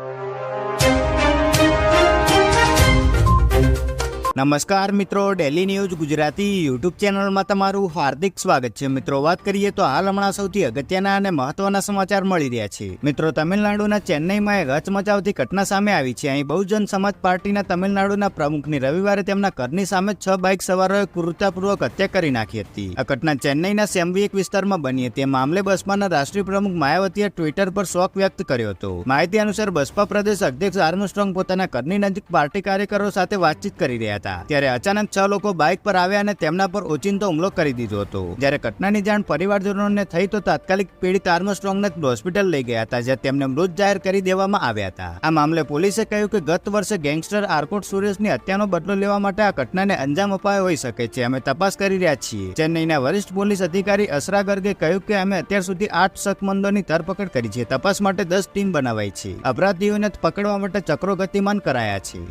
you. નમસ્કાર મિત્રો daily news Gujarati YouTube ચેનલમાં તમારું હાર્દિક સ્વાગત છે. મિત્રો, વાત કરીએ તો હાલ હમણાં સૌથી અગત્યના અને મહત્વના સમાચાર મળી રહ્યા છે. મિત્રો, તમિલનાડુના ચેન્નઈમાં એક હચમચાવતી ઘટના સામે આવી છે. અહીં બહુજન સમાજ પાર્ટીના તમિલનાડુના પ્રમુખની રવિવારે તેમના ઘરની સામે છ બાઇક સવારોએ ક્રૂરતાપૂર્વક હત્યા કરી નાખી હતી. આ ઘટના ચેન્નઈના સેમ્બિયક વિસ્તારમાં બની હતી. મામલે બસપાના રાષ્ટ્રીય પ્રમુખ માયાવતીએ ટ્વિટર પર શોક વ્યક્ત કર્યો હતો. માહિતી અનુસાર બસપા પ્રદેશ અધ્યક્ષ આર્મસ્ટ્રોંગ પોતાના ઘરની નજીક પાર્ટી કાર્યકરો સાથે વાતચીત કરી રહ્યા હતા. ત્યારે અચાનક છ લોકો બાઇક પર આવ્યા અને તેમના પર ઓચિંતો હુમલો કરી દીધો હતો. જ્યારે ઘટનાની જાણ પરિવારજનોને થઈ તો તાત્કાલિક પીડિત આર્મસ્ટ્રોંગને હોસ્પિટલ લઈ ગયા હતા, જ્યાં તેમને મૃત જાહેર કરી દેવામાં આવ્યા હતા. આ મામલે પોલીસે કહ્યું કે ગત વર્ષે ગેંગસ્ટર આર્કોટ સુરેશની હત્યાનો બદલો લેવા માટે આ ઘટનાને અંજામ અપાયો હોઈ શકે છે. અમે તપાસ કરી રહ્યા છીએ. ચેન્નઈના વરિષ્ઠ પોલીસ અધિકારી અસરા ગર્ગે કહ્યું કે અમે અત્યાર સુધી આઠ શકમંદોની ધરપકડ કરી છે. તપાસ માટે દસ ટીમ બનાવાઈ છે. અપરાધીઓને પકડવા માટે ચક્રો ગતિમાન કરાયા છે.